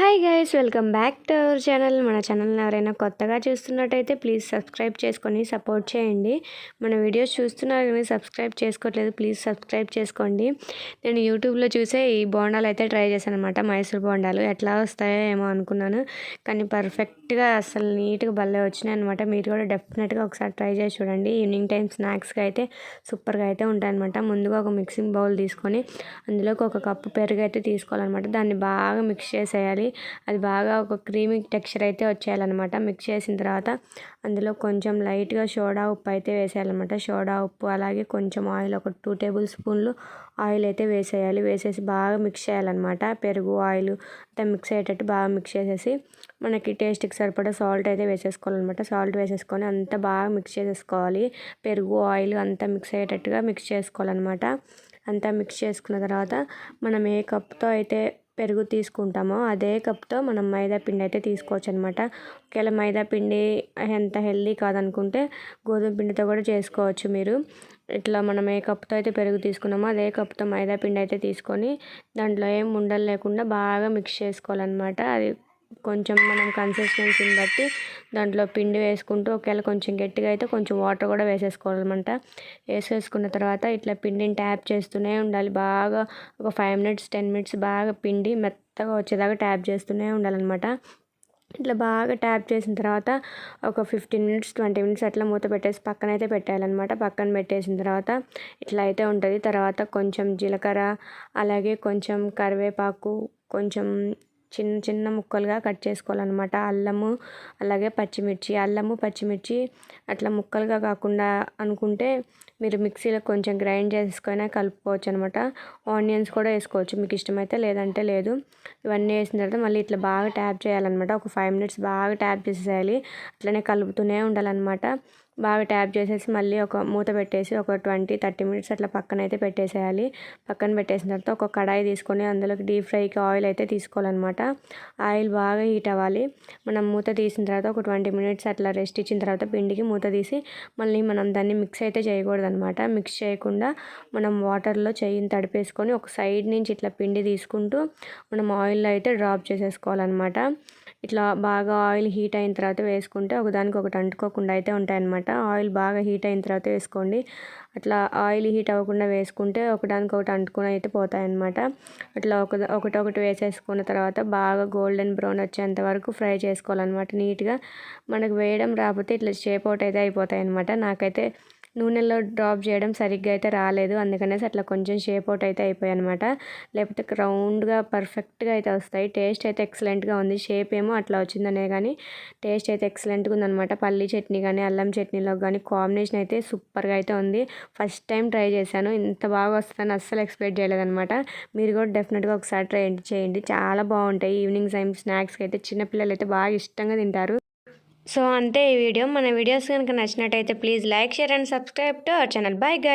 Hi guys welcome back to our channel మన ఛానల్ని ఎవరైనా కొత్తగా చూస్తున్నట్టయితే ప్లీజ్ సబ్స్క్రైబ్ చేసుకొని సపోర్ట్ చేయండి. మన వీడియోస్ చూస్తున్నారు కానీ సబ్స్క్రైబ్ చేసుకోవట్లేదు ప్లీజ్ సబ్స్క్రైబ్ చేసుకోండి. నేను యూట్యూబ్లో చూసే ఈ బోండాలు అయితే ట్రై చేశాను అనమాట మైసూర్ బోండాలు ఎట్లా వస్తాయో ఏమో అనుకున్నాను. కానీ పర్ఫెక్ట్గా అసలు నీట్గా భలే వచ్చినాయి అనమాట మీరు కూడా డెఫినెట్గా ఒకసారి ట్రై చేసి చూడండి. ఈవినింగ్ టైం స్నాక్స్గా అయితే సూపర్గా అయితే ఉంటాయన్నమాట ముందుగా ఒక మిక్సింగ్ బౌల్ తీసుకొని అందులోకి ఒక కప్పు పెరుగు అయితే తీసుకోవాలన్నమాట. దాన్ని బాగా మిక్స్ చేసేయాలి. అది బాగా ఒక క్రీమీ టెక్స్చర్ అయితే వచ్చేయాలన్నమాట. మిక్స్ చేసిన తర్వాత అందులో కొంచెం లైట్గా సోడా ఉప్పు అయితే వేసేయాలన్నమాట. సోడా ఉప్పు అలాగే కొంచెం ఆయిల్ ఒక టూ టేబుల్ స్పూన్లు ఆయిల్ అయితే వేసేయాలి. వేసేసి బాగా మిక్స్ చేయాలన్నమాట. పెరుగు ఆయిల్ అంతా మిక్స్ అయ్యేటట్టు బాగా మిక్స్ చేసేసి మనకి టేస్ట్కి సరిపడా సాల్ట్ అయితే వేసేసుకోవాలన్నమాట. సాల్ట్ వేసేసుకొని అంతా బాగా మిక్స్ చేసేసుకోవాలి. పెరుగు ఆయిల్ అంతా మిక్స్ అయ్యేటట్టుగా మిక్స్ చేసుకోవాలన్నమాట. అంతా మిక్స్ చేసుకున్న తర్వాత మనం ఏ కప్తో అయితే పెరుగు తీసుకుంటామో అదే కప్తో మనం మైదా పిండి అయితే తీసుకోవచ్చు అనమాట ఒకవేళ మైదా పిండి ఎంత హెల్దీ కాదనుకుంటే గోధుమ పిండితో కూడా చేసుకోవచ్చు మీరు. ఇట్లా మనం ఏ కప్తో అయితే పెరుగు తీసుకున్నామో అదే కప్తో మైదా పిండి అయితే తీసుకొని దాంట్లో ఏం ఉండలు లేకుండా బాగా మిక్స్ చేసుకోవాలన్నమాట. అది కొంచెం మనం కన్సిస్టెన్సీని బట్టి దాంట్లో పిండి వేసుకుంటూ ఒకవేళ కొంచెం గట్టిగా అయితే కొంచెం వాటర్ కూడా వేసేసుకోవాలన్నమాట. వేసేసుకున్న తర్వాత ఇట్లా పిండిని ట్యాప్ చేస్తూనే ఉండాలి. బాగా ఒక ఫైవ్ మినిట్స్ టెన్ మినిట్స్ బాగా పిండి మెత్తగా వచ్చేదాకా ట్యాప్ చేస్తూనే ఉండాలన్నమాట. ఇట్లా బాగా ట్యాప్ చేసిన తర్వాత ఒక ఫిఫ్టీన్ మినిట్స్ ట్వంటీ మినిట్స్ అట్లా మూత పెట్టేసి పక్కన అయితే పెట్టాలన్నమాట. పక్కన పెట్టేసిన తర్వాత ఇట్లా అయితే ఉంటుంది. తర్వాత కొంచెం జీలకర్ర అలాగే కొంచెం కరివేపాకు కొంచెం చిన్న చిన్న ముక్కలుగా కట్ చేసుకోవాలన్నమాట. అల్లము అలాగే పచ్చిమిర్చి. అల్లము పచ్చిమిర్చి అట్లా ముక్కలుగా కాకుండా అనుకుంటే మీరు మిక్సీలో కొంచెం గ్రైండ్ చేసుకొని కలుపుకోవచ్చు అనమాట ఆనియన్స్ కూడా వేసుకోవచ్చు. మీకు ఇష్టమైతే లేదంటే లేదు. ఇవన్నీ వేసిన తర్వాత మళ్ళీ ఇట్లా బాగా ట్యాప్ చేయాలన్నమాట. ఒక ఫైవ్ మినిట్స్ బాగా ట్యాప్ చేసేయాలి అట్లనే కలుపుతూనే ఉండాలన్నమాట. బాగా ట్యాప్ చేసేసి మళ్ళీ ఒక మూత పెట్టేసి ఒక ట్వంటీ థర్టీ మినిట్స్ అట్లా పక్కన అయితే పెట్టేసేయాలి. పక్కన పెట్టేసిన తర్వాత ఒక కడాయి తీసుకొని అందులోకి డీప్ ఫ్రైకి ఆయిల్ అయితే తీసుకోవాలన్నమాట. ఆయిల్ బాగా హీట్ అవ్వాలి. మనం మూత తీసిన తర్వాత ఒక ట్వంటీ మినిట్స్ అట్లా రెస్ట్ ఇచ్చిన తర్వాత పిండికి మూత తీసి మళ్ళీ మనం దాన్ని మిక్స్ అయితే చేయకూడదు అనమాట మిక్స్ చేయకుండా మనం వాటర్లో చెయ్యిని తడిపేసుకొని ఒక సైడ్ నుంచి ఇట్లా పిండి తీసుకుంటూ మనం ఆయిల్లో అయితే డ్రాప్ చేసేసుకోవాలన్నమాట. ఇట్లా బాగా ఆయిల్ హీట్ అయిన తర్వాత వేసుకుంటే ఒకదానికి ఒకటి అంటుకోకుండా అయితే ఉంటాయన్నమాట. ఆయిల్ బాగా హీట్ అయిన తర్వాత వేసుకోండి. అట్లా ఆయిల్ హీట్ అవ్వకుండా వేసుకుంటే ఒకదానికి ఒకటి అంటుకుని అయితే పోతాయన్నమాట. అట్లా ఒక ఒకటొకటి వేసేసుకున్న తర్వాత బాగా గోల్డెన్ బ్రౌన్ వచ్చేంత వరకు ఫ్రై చేసుకోవాలన్నమాట. నీట్గా మనకు వేయడం రాకపోతే ఇట్లా షేప్ అవుట్ అయితే అయిపోతాయి అనమాట నాకైతే నూనెలో డ్రాప్ చేయడం సరిగ్గా అయితే రాలేదు. అందుకనేసి అట్లా కొంచెం షేప్ అవుట్ అయితే అయిపోయాయి అనమాట లేకపోతే రౌండ్గా పర్ఫెక్ట్గా అయితే వస్తాయి. టేస్ట్ అయితే ఎక్సలెంట్గా ఉంది. షేప్ ఏమో అట్లా వచ్చిందనే కానీ టేస్ట్ అయితే ఎక్సలెంట్గా ఉందనమాట పల్లీ చట్నీ కానీ అల్లం చట్నీలో కానీ కాంబినేషన్ అయితే సూపర్గా అయితే ఉంది. ఫస్ట్ టైం ట్రై చేశాను. ఇంత బాగా వస్తుందని అస్సలు ఎక్స్పెక్ట్ చేయలేదనమాట మీరు కూడా డెఫినెట్గా ఒకసారి ట్రై చేయండి. చాలా బాగుంటాయి. ఈవినింగ్ టైం స్నాక్స్కి అయితే చిన్నపిల్లలు అయితే బాగా ఇష్టంగా తింటారు. సో అంతే ఈ వీడియో. మన వీడియోస్ కనుక నచ్చినట్టయితే please like share and subscribe to our channel. Bye guy